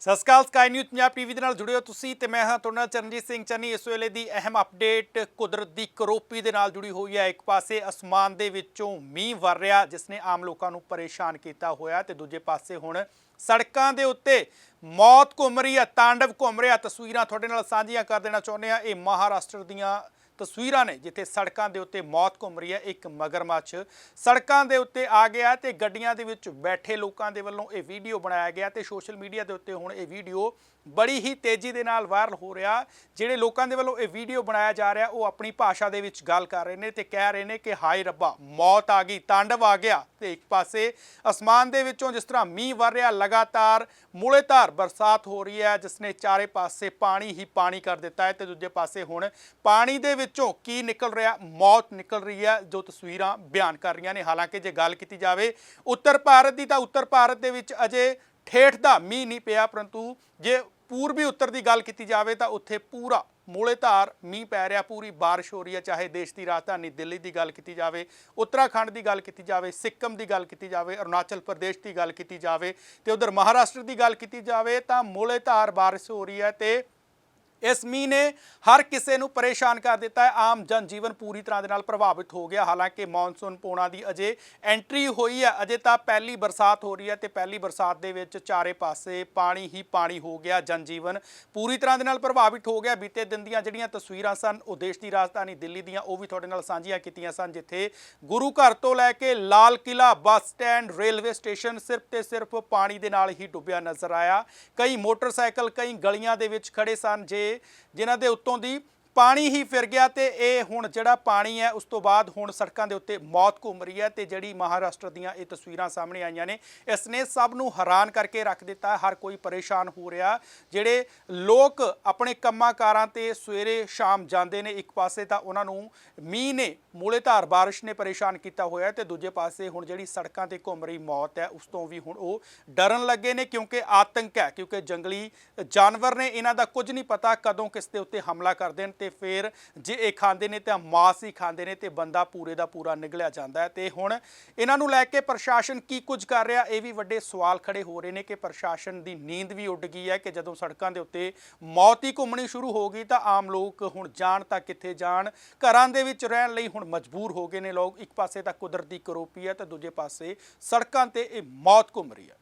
ਸਤਿ ਸ਼੍ਰੀ ਅਕਾਲ ਸਕਾਈ ਨਿਊਜ਼ ਪੰਜਾਬ ਟੀਵੀ ਦੇ ਨਾਲ ਜੁੜੇ ਹੋ ਤੁਸੀਂ ਤੇ ਮੈਂ ਹਾਂ ਤੁਹਾਡਾ ਚਰਨਜੀਤ ਸਿੰਘ ਚੰਨੀ। ਇਸ ਵੇਲੇ ਦੀ ਅਹਿਮ ਅਪਡੇਟ ਕੁਦਰਤ ਦੀ ਕਰੋਪੀ ਦੇ ਨਾਲ ਜੁੜੀ ਹੋਈ ਹੈ। ਇੱਕ ਪਾਸੇ ਅਸਮਾਨ ਦੇ ਵਿੱਚੋਂ ਮੀਂਹ ਵਰ ਰਿਹਾ, ਜਿਸ ਨੇ ਆਮ ਲੋਕਾਂ ਨੂੰ ਪਰੇਸ਼ਾਨ ਕੀਤਾ ਹੋਇਆ ਤੇ ਦੂਜੇ ਪਾਸੇ ਹੁਣ ਸੜਕਾਂ ਦੇ ਉੱਤੇ ਮੌਤ ਘੁੰਮ ਰਹੀ ਹੈ, ਤਾਂਡਵ ਘੁੰਮ ਰਿਹਾ। ਤਸਵੀਰਾਂ ਤੁਹਾਡੇ ਨਾਲ ਸਾਂਝੀਆਂ ਕਰ ਦੇਣਾ ਚਾਹੁੰਦੇ ਆ ਇਹ ਮਹਾਰਾਸ਼ਟਰ ਦੀਆਂ ਤਸਵੀਰਾਂ ਨੇ ਜਿੱਥੇ ਸੜਕਾਂ ਦੇ ਉੱਤੇ ਮੌਤ ਘੁੰਮ ਰਹੀ ਹੈ, ਇੱਕ ਮਗਰਮੱਛ ਸੜਕਾਂ ਦੇ ਉੱਤੇ ਆ ਗਿਆ ਤੇ ਗੱਡੀਆਂ ਦੇ ਵਿੱਚ ਬੈਠੇ ਲੋਕਾਂ ਦੇ ਵੱਲੋਂ ਇਹ ਵੀਡੀਓ ਬਣਾਇਆ ਗਿਆ ਤੇ ਸੋਸ਼ਲ ਮੀਡੀਆ ਦੇ ਉੱਤੇ ਹੁਣ ਇਹ ਵੀਡੀਓ ਬੜੀ ਹੀ ਤੇਜ਼ੀ ਦੇ ਨਾਲ ਵਾਇਰਲ ਹੋ ਰਿਹਾ। ਜਿਹੜੇ ਲੋਕਾਂ ਦੇ ਵੱਲੋਂ ਇਹ ਵੀਡੀਓ ਬਣਾਇਆ ਜਾ ਰਿਹਾ, ਉਹ ਆਪਣੀ ਭਾਸ਼ਾ ਦੇ ਵਿੱਚ ਗੱਲ ਕਰ ਰਹੇ ਨੇ ਤੇ ਕਹਿ ਰਹੇ ਨੇ ਕਿ ਹਾਏ ਰੱਬਾ, ਮੌਤ ਆ ਗਈ, ਤਾਂਡਵ ਆ ਗਿਆ। ਤੇ ਇੱਕ ਪਾਸੇ ਅਸਮਾਨ ਦੇ ਵਿੱਚੋਂ ਜਿਸ ਤਰ੍ਹਾਂ ਮੀਂਹ ਵਰ ਰਿਹਾ, ਲਗਾਤਾਰ ਮੂਲੇਧਾਰ ਬਰਸਾਤ ਹੋ ਰਹੀ ਹੈ, ਜਿਸ ਨੇ ਚਾਰੇ ਪਾਸੇ ਪਾਣੀ ਹੀ ਪਾਣੀ ਕਰ ਦਿੱਤਾ ਹੈ ਤੇ ਦੂਜੇ ਪਾਸੇ ਹੁਣ ਪਾਣੀ ਦੇ ਵਿੱਚ ਕੀ ਨਿਕਲ ਰਿਹਾ, ਮੌਤ ਨਿਕਲ ਰਹੀ ਹੈ, ਜੋ ਤਸਵੀਰਾਂ ਬਿਆਨ ਕਰ ਰਹੀਆਂ ਨੇ। ਹਾਲਾਂਕਿ ਜੇ ਗੱਲ ਕੀਤੀ ਜਾਵੇ, ਉੱਤਰ ਭਾਰਤ ਦੀ ਤਾਂ ਉੱਤਰ ਭਾਰਤ ਦੇ ਵਿੱਚ ਅਜੇ ਠੇਠ ਦਾ ਮੀਂਹ ਨਹੀਂ ਪਿਆ, ਪਰੰਤੂ ਜੇ ਪੂਰਬੀ ਉੱਤਰ ਦੀ ਗੱਲ ਕੀਤੀ ਜਾਵੇ ਤਾਂ ਉੱਥੇ ਪੂਰਾ ਮੂਲੇਧਾਰ ਮੀਂਹ ਪੈ ਰਿਹਾ, ਪੂਰੀ ਬਾਰਿਸ਼ ਹੋ ਰਹੀ ਹੈ, ਚਾਹੇ ਦੇਸ਼ ਦੀ ਰਾਜਧਾਨੀ ਦਿੱਲੀ ਦੀ ਗੱਲ ਕੀਤੀ ਜਾਵੇ, ਉੱਤਰਾਖੰਡ ਦੀ ਗੱਲ ਕੀਤੀ ਜਾਵੇ, ਸਿੱਕਮ ਦੀ ਗੱਲ ਕੀਤੀ ਜਾਵੇ, ਅਰੁਣਾਚਲ ਪ੍ਰਦੇਸ਼ ਦੀ ਗੱਲ ਕੀਤੀ ਜਾਵੇ ਤੇ ਉਧਰ ਮਹਾਰਾਸ਼ਟਰ ਦੀ ਗੱਲ ਕੀਤੀ ਜਾਵੇ ਤਾਂ ਮੂਲੇਧਾਰ ਬਾਰਿਸ਼ ਹੋ ਰਹੀ ਹੈ ਤੇ ਇਸ ਮੀਂਹ ਨੇ ਹਰ ਕਿਸੇ ਨੂੰ ਪਰੇਸ਼ਾਨ ਕਰ ਦਿੱਤਾ ਹੈ। ਆਮ ਜਨਜੀਵਨ ਪੂਰੀ ਤਰ੍ਹਾਂ ਦੇ ਨਾਲ ਪ੍ਰਭਾਵਿਤ ਹੋ ਗਿਆ। ਹਾਲਾਂਕਿ ਮੌਨਸੂਨ ਪੋਣਾ ਦੀ ਅਜੇ ਐਂਟਰੀ ਹੋਈ ਹੈ। ਅਜੇ ਤਾਂ ਪਹਿਲੀ ਬਰਸਾਤ ਹੋ ਰਹੀ ਹੈ ਤੇ ਪਹਿਲੀ ਬਰਸਾਤ ਦੇ ਵਿੱਚ ਚਾਰੇ ਪਾਸੇ ਪਾਣੀ ਹੀ ਪਾਣੀ ਹੋ ਗਿਆ। ਜਨਜੀਵਨ ਪੂਰੀ ਤਰ੍ਹਾਂ ਦੇ ਨਾਲ ਪ੍ਰਭਾਵਿਤ ਹੋ ਗਿਆ। ਬੀਤੇ ਦਿਨ ਦੀਆਂ ਜਿਹੜੀਆਂ ਤਸਵੀਰਾਂ ਸਨ, ਉਹ ਦੇਸ਼ ਦੀ ਰਾਜਧਾਨੀ ਦਿੱਲੀ ਦੀਆਂ, ਉਹ ਵੀ ਤੁਹਾਡੇ ਨਾਲ ਸਾਂਝੀਆਂ ਕੀਤੀਆਂ ਸਨ, ਜਿੱਥੇ ਗੁਰੂ ਘਰ ਤੋਂ ਲੈ ਕੇ Lal Qila bus stand, railway station ਸਿਰਫ ਤੇ ਸਿਰਫ ਪਾਣੀ ਦੇ ਨਾਲ ਹੀ ਡੁੱਬਿਆ ਨਜ਼ਰ ਆਇਆ। ਕਈ ਮੋਟਰਸਾਈਕਲ, ਕਈ ਗਲੀਆਂ ਦੇ ਵਿੱਚ ਖੜੇ ਸਨ। ਜੇ ਜਿਨ੍ਹਾਂ ਦੇ ਉੱਤੋਂ ਦੀ ਪਾਣੀ ਹੀ ਫਿਰ ਗਿਆ ਤੇ ਇਹ ਹੁਣ ਜਿਹੜਾ ਪਾਣੀ ਹੈ, ਉਸ ਤੋਂ ਬਾਅਦ ਹੁਣ ਸੜਕਾਂ ਦੇ ਉੱਤੇ ਮੌਤ ਘੁੰਮ ਰਹੀ ਹੈ ਤੇ ਜਿਹੜੀ ਮਹਾਰਾਸ਼ਟਰ ਦੀਆਂ ਇਹ ਤਸਵੀਰਾਂ ਸਾਹਮਣੇ ਆਈਆਂ ਨੇ, ਇਸ ਨੇ ਸਭ ਨੂੰ ਹੈਰਾਨ ਕਰਕੇ ਰੱਖ ਦਿੱਤਾ। ਹਰ ਕੋਈ ਪਰੇਸ਼ਾਨ ਹੋ ਰਿਹਾ। ਜਿਹੜੇ ਲੋਕ ਆਪਣੇ ਕੰਮਾਂ ਕਾਰਾਂ ਤੇ ਸਵੇਰੇ ਸ਼ਾਮ ਜਾਂਦੇ ਨੇ ਇੱਕ ਪਾਸੇ ਤਾਂ ਉਹਨਾਂ ਨੂੰ ਮੀਂਹ ਨੇ ਮੂਲੇਧਾਰ ਬਾਰਿਸ਼ ਨੇ ਪਰੇਸ਼ਾਨ ਕੀਤਾ ਹੋਇਆ ਹੈ ਤੇ ਦੂਜੇ ਪਾਸੇ ਹੁਣ ਜਿਹੜੀ ਸੜਕਾਂ ਤੇ ਘੁੰਮ ਰਹੀ ਮੌਤ ਹੈ, ਉਸ ਤੋਂ ਵੀ ਹੁਣ ਉਹ ਡਰਨ ਲੱਗੇ ਨੇ ਕਿਉਂਕਿ ਆਤੰਕ ਹੈ, ਕਿਉਂਕਿ ਜੰਗਲੀ ਜਾਨਵਰ ਨੇ ਇਹਨਾਂ ਦਾ ਕੁਝ ਨਹੀਂ ਪਤਾ ਕਦੋਂ ਕਿਸ ਦੇ ਉੱਤੇ ਹਮਲਾ ਕਰ ਦੇਣ ਤੇ ਫਿਰ ਜੇ ਇਹ ਖਾਂਦੇ ਨੇ ਤਾਂ ਮਾਸ ਹੀ ਖਾਂਦੇ ਨੇ ਤੇ ਬੰਦਾ ਪੂਰੇ ਦਾ ਪੂਰਾ ਨਿਗਲਿਆ ਜਾਂਦਾ ਹੈ। ਤੇ ਹੁਣ ਇਹਨਾਂ ਨੂੰ ਲੈ ਕੇ ਪ੍ਰਸ਼ਾਸਨ ਕੀ ਕੁਝ ਕਰ ਰਿਹਾ? ਇਹ ਵੀ ਵੱਡੇ ਸਵਾਲ ਖੜੇ ਹੋ ਰਹੇ ਨੇ ਕਿ ਪ੍ਰਸ਼ਾਸਨ ਦੀ ਨੀਂਦ ਵੀ ਉੱਡ ਗਈ ਹੈ ਕਿ ਜਦੋਂ ਸੜਕਾਂ ਦੇ ਉੱਤੇ ਮੌਤ ਹੀ ਘੁੰਮਣੀ ਸ਼ੁਰੂ ਹੋ ਗਈ ਤਾਂ ਆਮ ਲੋਕ ਹੁਣ ਜਾਣ ਤਾਂ ਕਿੱਥੇ ਜਾਣ, ਘਰਾਂ ਦੇ ਵਿੱਚ ਰਹਿਣ ਲਈ ਹੁਣ ਮਜਬੂਰ ਹੋ ਗਏ ਨੇ ਲੋਕ। ਇੱਕ ਪਾਸੇ ਤਾਂ ਕੁਦਰਤੀ ਕਰੋਪੀ ਹੈ ਤੇ ਦੂਜੇ ਪਾਸੇ ਸੜਕਾਂ ਤੇ ਇਹ ਮੌਤ ਘੁੰਮ ਰਹੀ ਹੈ।